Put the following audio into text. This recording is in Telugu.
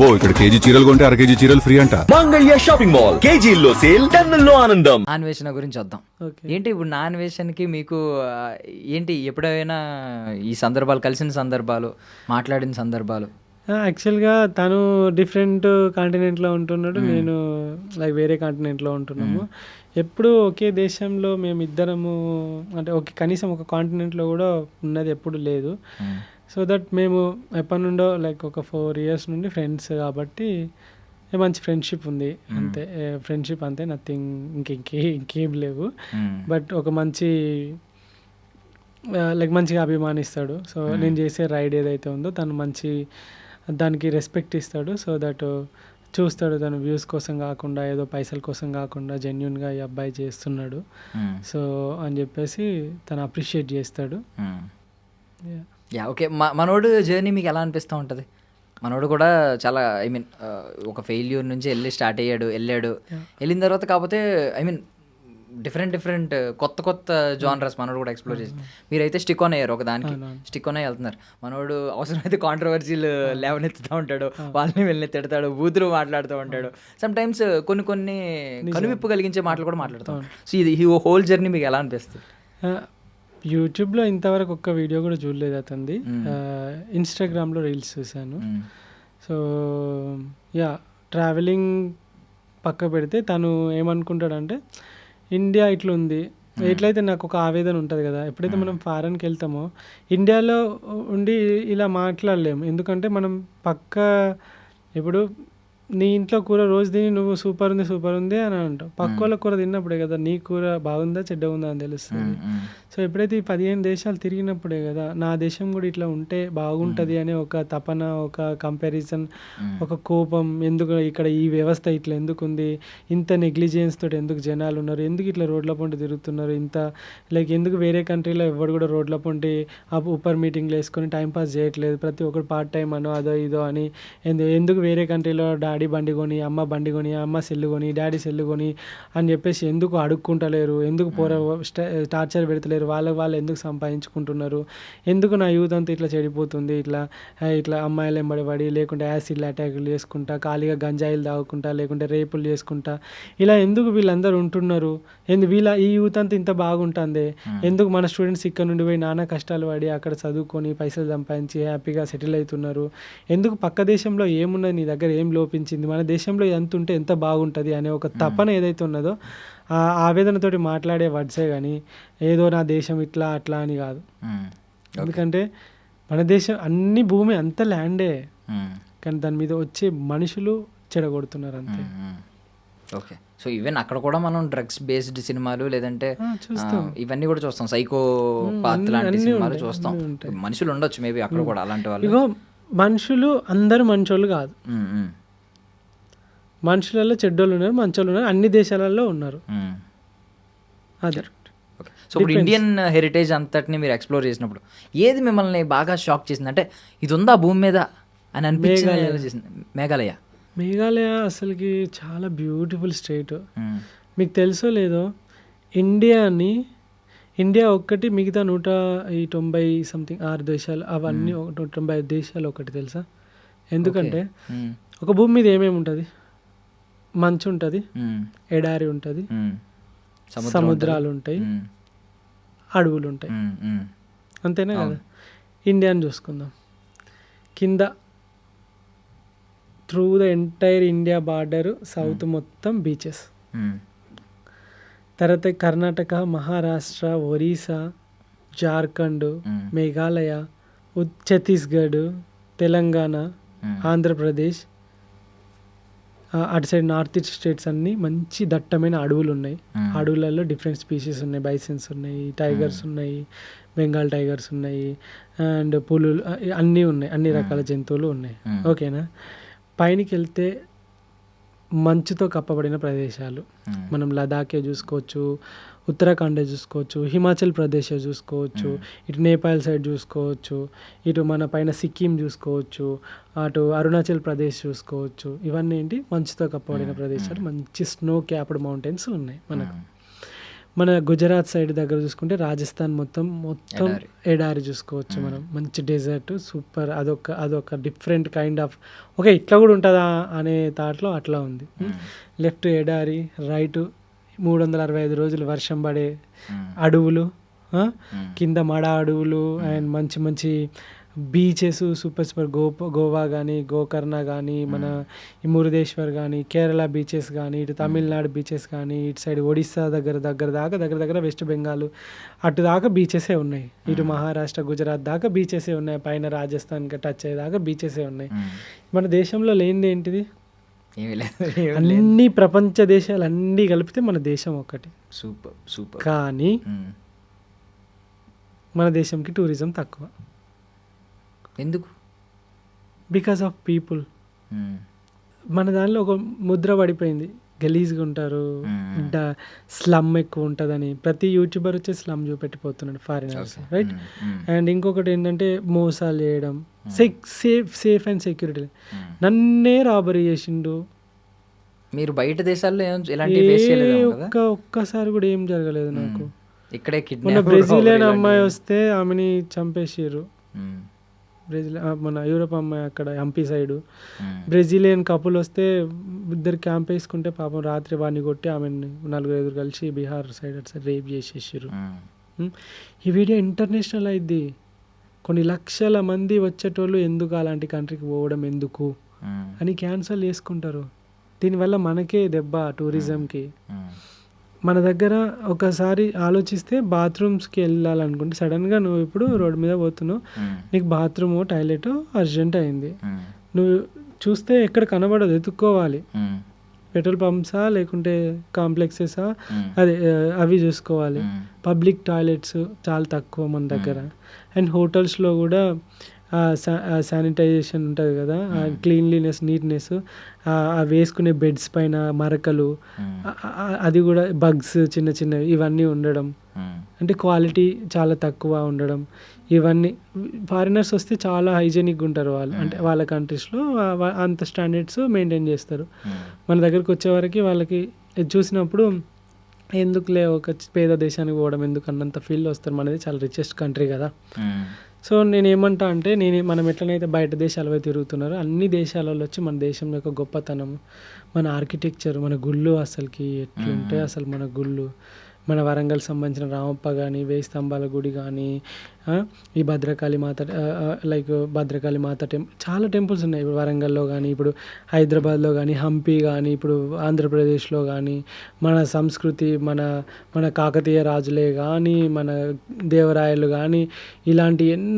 అబ్బో ఇక్కడ కేజీ చీరలు కొంటే అర కేజీ చీరలు ఫ్రీ అంట. Mangalya shopping mall. కేజీల్లో సేల్ టన్నుల్లో ఆనందం. అన్వేషణ గురించి వద్దాం. ఓకే. ఏంటి ఇప్పుడు నా అన్వేషణకి మీకు ఆ, ఏంటి ఎప్పుడైనా ఈ సందర్భాలు కలిసిన సందర్భాలు మాట్లాడిన సందర్భాలు? యాక్చువల్గా తను డిఫరెంట్ కాంటినెంట్లో ఉంటున్నాడు. నేను లైక్ వేరే కాంటినెంట్లో ఉంటున్నాము. ఎప్పుడు ఒకే దేశంలో మేము ఇద్దరము అంటే ఒకే కనీసం ఒక కాంటినెంట్లో కూడా ఉన్నది ఎప్పుడు లేదు. సో దట్ మేము ఎప్పటి నుండో లైక్ ఒక ఫోర్ ఇయర్స్ నుండి ఫ్రెండ్స్ కాబట్టి మంచి ఫ్రెండ్షిప్ ఉంది. అంతే. ఫ్రెండ్షిప్ అంతే నథింగ్ ఇంక ఇంకే ఇంకేం లేవు. బట్ ఒక మంచి లైక్ మంచిగా అభిమానిస్తాడు. సో నేను చేసే రైడ్ ఏదైతే ఉందో తను మంచి దానికి రెస్పెక్ట్ ఇస్తాడు. సో దట్ చూస్తాడు తను వ్యూస్ కోసం కాకుండా ఏదో పైసల కోసం కాకుండా జెన్యున్గా ఈ అబ్బాయి చేస్తున్నాడు. సో అని చెప్పేసి తను అప్రిషియేట్ చేస్తాడు. యా ఓకే మనోడు జర్నీ మీకు ఎలా అనిపిస్తూ ఉంటుంది? మనోడు కూడా చాలా ఐ మీన్ ఒక ఫెయిల్యూర్ నుంచి వెళ్ళి స్టార్ట్ అయ్యాడు వెళ్ళాడు. వెళ్ళిన తర్వాత కాకపోతే ఐ మీన్ డిఫరెంట్ డిఫరెంట్ కొత్త కొత్త జానరస్ మనోడు కూడా ఎక్స్ప్లోర్ చేసి. మీరైతే స్టిక్ ఆన్ అయ్యారు ఒక దానికి. స్టిక్ ఆన్ అయ్యి వెళ్తున్నారు. మనోడు అవసరమైతే కాంట్రవర్సీలు లేవనెత్తుతూ ఉంటాడు వాళ్ళని వెళ్ళి తిడతాడు బూతులు మాట్లాడుతూ ఉంటాడు. సమ్ టైమ్స్ కొన్ని కొన్ని కనువిప్పు కలిగించే మాటలు కూడా మాట్లాడుతూ ఉంటాడు సో ఇది ఈ హోల్ జర్నీ మీకు ఎలా అనిపిస్తుంది? యూట్యూబ్లో ఇంతవరకు ఒక్క వీడియో కూడా చూడలేదు అతనిది. ఇన్స్టాగ్రామ్లో రీల్స్ చూశాను. సో యా ట్రావెలింగ్ పక్క పెడితే తను ఏమనుకుంటాడంటే ఇండియా ఇట్లా ఉంది ఎట్లయితే నాకు ఒక ఆవేదన ఉంటుంది కదా ఎప్పుడైతే మనం ఫారెన్కి వెళ్తామో ఇండియాలో ఉండి ఇలా మాట్లాడలేము. ఎందుకంటే మనం పక్క ఇప్పుడు నీ ఇంట్లో కూర రోజు తిని నువ్వు సూపర్ ఉంది సూపర్ ఉంది అని అంటావు పక్క వాళ్ళ కూర తిన్నప్పుడే కదా నీ కూర బాగుందా చెడ్డ ఉందా అని తెలుస్తుంది. సో ఎప్పుడైతే ఈ పదిహేను దేశాలు తిరిగినప్పుడే కదా నా దేశం కూడా ఇట్లా ఉంటే బాగుంటుంది అనే ఒక తపన ఒక కంపారిజన్ ఒక కోపం ఎందుకు ఇక్కడ ఈ వ్యవస్థ ఇట్లా ఎందుకు ఉంది ఇంత నెగ్లిజెన్స్ తోటి ఎందుకు జనాలు ఉన్నారు ఎందుకు ఇట్లా రోడ్ల పొంటి తిరుగుతున్నారు ఇంత లైక్ ఎందుకు వేరే కంట్రీలో ఎవరు కూడా రోడ్ల పొంటి ఆ ఉప్పర్ మీటింగ్లు వేసుకొని టైం పాస్ చేయట్లేదు ప్రతి ఒక్కరు పార్ట్ టైం అనో అదో ఇదో అని ఎందు- ఎందుకు వేరే కంట్రీలో డాడీ బండి కొని అమ్మ బండి కొని అమ్మ సెల్లు కొని డాడీ సెల్లు కొని అని చెప్పేసి ఎందుకు అడుక్కుంటలేరు? ఎందుకు పోర టార్చర్ పెడతలేరు? వాళ్ళకి వాళ్ళు ఎందుకు సంపాదించుకుంటున్నారు? ఎందుకు నా యూత్ అంతా ఇట్లా చెడిపోతుంది? ఇట్లా ఇట్లా అమ్మాయిలు ఎంబడి పడి లేకుంటే యాసిడ్ అటాకులు చేసుకుంటా ఖాళీగా గంజాయిలు తాగుకుంటా లేకుంటే రేపులు చేసుకుంటా ఇలా ఎందుకు వీళ్ళందరూ ఉంటున్నారు? ఎందు వీళ్ళ ఈ యూత్ అంతా ఇంత బాగుంటుంది? ఎందుకు మన స్టూడెంట్స్ ఇక్కడ నుండి పోయి నానా కష్టాలు పడి అక్కడ చదువుకొని పైసలు సంపాదించి హ్యాపీగా సెటిల్ అవుతున్నారు? ఎందుకు పక్క దేశంలో ఏమున్నది నీ దగ్గర? ఏం లోపించింది మన దేశంలో ఎంత ఉంటే ఎంత బాగుంటుంది అనే ఒక తపన ఏదైతే ఉన్నదో ఆ ఆవేదనతోటి మాట్లాడే వర్డ్సే కానీ ఏదో నా దేశం ఇట్లా అట్లా అని కాదు. ఎందుకంటే మన దేశం అన్ని భూమి అంత ల్యాండే. కానీ దాని మీద వచ్చే మనుషులు చెడగొడుతున్నారు అంతే. ఓకే. సో ఈవెన్ అక్కడ కూడా మనం డ్రగ్స్ బేస్డ్ సినిమాలు లేదంటే ఇవన్నీ కూడా చూస్తాం. సైకో పాత్ లాంటి సినిమాలు చూస్తాం. మనుషులు ఉండొచ్చు మేబీ అక్కడ కూడా అలాంటి వాళ్ళు. మనుషులు అందరు మంచోళ్ళు కాదు. మనుషులలో చెడ్డోళ్ళు ఉన్నారు మంచోళ్ళు ఉన్నారు అన్ని దేశాలలో ఉన్నారు. ఉమ్. అది. సో ఇప్పుడు ఇండియన్ హెరిటేజ్ అంతటిని మీరు ఎక్స్ప్లోర్ చేసినప్పుడు ఏది మిమ్మల్ని బాగా షాక్ చేసింది? అంటే ఇది ఉందా భూమి మీద అని అనిపించింది? మేఘాలయ. మేఘాలయ. అసలుకి చాలా బ్యూటిఫుల్ స్టేట్ ఉమ్, మీకు తెలుసో లేదో ఇండియాని ఇండియా ఒక్కటి మిగతా నూట ఈ తొంభై సంథింగ్ ఆరు దేశాలు అవన్నీ ఒక- నూట తొంభై ఐదు దేశాలు ఒకటి తెలుసా? ఎందుకంటే ఒక భూమి మీద ఏమేమి ఉంటుంది? మంచు ఉంటుంది ఎడారి ఉంటుంది సముద్రాలు. ఉంటాయి అడవులు ఉంటాయి. అంతేనా కదా? ఇండియాని చూసుకుందాం. కింద through the entire India border south మొత్తం బీచెస్ తర్వాత కర్ణాటక మహారాష్ట్ర ఒరిస్సా జార్ఖండ్. మేఘాలయ ఛత్తీస్గఢ్ తెలంగాణ. ఆంధ్రప్రదేశ్ అటు సైడ్ నార్త్ ఈస్ట్ స్టేట్స్ అన్నీ మంచి దట్టమైన అడవులు ఉన్నాయి. అడవులలో డిఫరెంట్ స్పీషీస్ ఉన్నాయి. బైసన్స్ ఉన్నాయి టైగర్స్ ఉన్నాయి బెంగాల్ టైగర్స్ ఉన్నాయి అండ్ పులులు అన్నీ ఉన్నాయి. అన్ని రకాల జంతువులు ఉన్నాయి. ఓకేనా? పైనకి వెళ్తే మంచుతో కప్పబడిన ప్రదేశాలు. మ్మ్. మనం లదాఖే చూసుకోవచ్చు ఉత్తరాఖండే చూసుకోవచ్చు హిమాచల్ ప్రదేశ్ చూసుకోవచ్చు ఇటు నేపాల్ సైడ్ చూసుకోవచ్చు ఇటు మన పైన సిక్కిం చూసుకోవచ్చు అటు అరుణాచల్ ప్రదేశ్ చూసుకోవచ్చు. ఇవన్నీ ఏంటి? మంచుతో కప్పబడిన ప్రదేశాలు. మంచి స్నో క్యాప్డ్ మౌంటైన్స్ ఉన్నాయి మనకు. మన గుజరాత్ సైడ్ దగ్గర చూసుకుంటే రాజస్థాన్ మొత్తం మొత్తం ఎడారి. చూసుకోవచ్చు మనం. మంచి డెజర్ట్ సూపర్ అదొక అదొక డిఫరెంట్ కైండ్ ఆఫ్ ఓకే ఇట్లా కూడా ఉంటుందా అనే థాట్లో అట్లా ఉంది. లెఫ్ట్ ఎడారి రైట్ మూడు వందల అరవై ఐదు రోజులు వర్షం పడే అడవులు? కింద మడ అడవులు అండ్ మంచి మంచి beaches super super go Goa కానీ గోకర్ణ కానీ మన ఈ మురుదేశ్వర్ కానీ కేరళ బీచెస్ కానీ ఇటు తమిళనాడు బీచెస్ కానీ ఇటు సైడ్ ఒడిస్సా దగ్గర దగ్గర దాకా దగ్గర దగ్గర వెస్ట్ బెంగాల్ అటు దాకా బీచెసే ఉన్నాయి. ఇటు మహారాష్ట్ర గుజరాత్ దాకా బీచెసే ఉన్నాయి. పైన రాజస్థాన్కి టచ్ అయ్యేదాకా బీచెసే ఉన్నాయి. మన దేశంలో లేనిది ఏంటిది? అన్ని ప్రపంచ దేశాలు అన్నీ కలిపితే మన దేశం ఒకటి సూపర్ సూపర్. కానీ మన దేశంకి టూరిజం తక్కువ. ఎందుకు? Because of people. మన దానిలో ఒక ముద్ర పడిపోయింది. గలీజ్గా ఉంటారు. డ- స్లమ్ ఎక్కువ ఉంటుందని. ప్రతి యూట్యూబర్ వచ్చి స్లమ్ చూపెట్టిపోతున్నాడు ఫారినర్స్ రైట్. అండ్ ఇంకొకటి ఏంటంటే మోసాలు చేయడం. Safe safe and security. నన్నే రాబరీ చేసిండు. మీరు బయట దేశాల్లో ఒక్క ఒక్కసారి కూడా ఏం జరగలేదు నాకు. ఇక్కడే బ్రెజిలియన్ అమ్మాయి వస్తే ఆమెని చంపేసిర్రు. మ్మ్. బ్రెజిల్ మన యూరోప్ అమ్మాయి అక్కడ ఎంపీ సైడు. బ్రెజిలియన్ కపుల్ వస్తే ఇద్దరు క్యాంప్ వేసుకుంటే పాపం రాత్రి వాడిని కొట్టి ఆమెను నలుగురు ఐదుగురు కలిసి బీహార్ సైడ్ అటు సైడ్ రేప్ చేసేసారు. ఈ వీడియో ఇంటర్నేషనల్ అయింది కొన్ని లక్షల మంది వచ్చేటోళ్ళు ఎందుకు అలాంటి కంట్రీకి పోవడం ఎందుకు. అని క్యాన్సల్ చేసుకుంటారు దీనివల్ల మనకే దెబ్బ టూరిజంకి. మన దగ్గర ఒకసారి ఆలోచిస్తే బాత్రూమ్స్కి వెళ్ళాలనుకుంటే సడన్గా నువ్వు ఇప్పుడు రోడ్డు మీద పోతున్నావు. నీకు బాత్రూమ్ టాయిలెట్ అర్జెంట్ అయింది. నువ్వు చూస్తే ఎక్కడ కనబడదు ఎత్తుక్కోవాలి. పెట్రోల్ పంప్సా లేకుంటే కాంప్లెక్సెసా. అదే అవి చూసుకోవాలి. పబ్లిక్ టాయిలెట్స్ చాలా తక్కువ మన దగ్గర అండ్ హోటల్స్లో కూడా శానిటైజేషన్ ఉంటుంది కదా క్లీన్లీనెస్ నీట్నెస్ వేసుకునే బెడ్స్ పైన మరకలు. ఆ, ఆ, అది కూడా బగ్స్ చిన్న చిన్నవి ఇవన్నీ ఉండడం. అంటే క్వాలిటీ చాలా తక్కువ ఉండడం ఇవన్నీ ఫారినర్స్ వస్తే చాలా హైజెనిక్గా ఉంటారు వాళ్ళు అంటే వాళ్ళ కంట్రీస్లో అంత స్టాండర్డ్స్ మెయింటైన్ చేస్తారు. మన దగ్గరికి వచ్చేవరకు వాళ్ళకి చూసినప్పుడు ఎందుకులే ఒక పేద దేశానికి పోవడం ఎందుకు అన్నంత ఫీల్ వస్తారు మనది చాలా రిచెస్ట్ కంట్రీ కదా. సో నేను ఏమంటా అంటే నేను మనం ఎట్లనైతే బయట దేశాల తిరుగుతున్నారో అన్ని దేశాలలో వచ్చి మన దేశం యొక్క గొప్పతనం మన ఆర్కిటెక్చర్ మన గుళ్ళు అసలుకి ఎట్లుంటే అసలు మన గుళ్ళు. మన వరంగల్ సంబంధించిన రామప్ప కానీ వేయి స్తంభాల గుడి కానీ ఈ భద్రకాళి మాత లైక్ భద్రకాళి మాత టెం చాలా టెంపుల్స్ ఉన్నాయి. ఇప్పుడు వరంగల్లో కానీ ఇప్పుడు హైదరాబాద్లో కానీ హంపి కానీ ఇప్పుడు ఆంధ్రప్రదేశ్లో కానీ మన సంస్కృతి మన మన కాకతీయ రాజులే కానీ మన దేవరాయలు కానీ ఇలాంటి ఎన్నో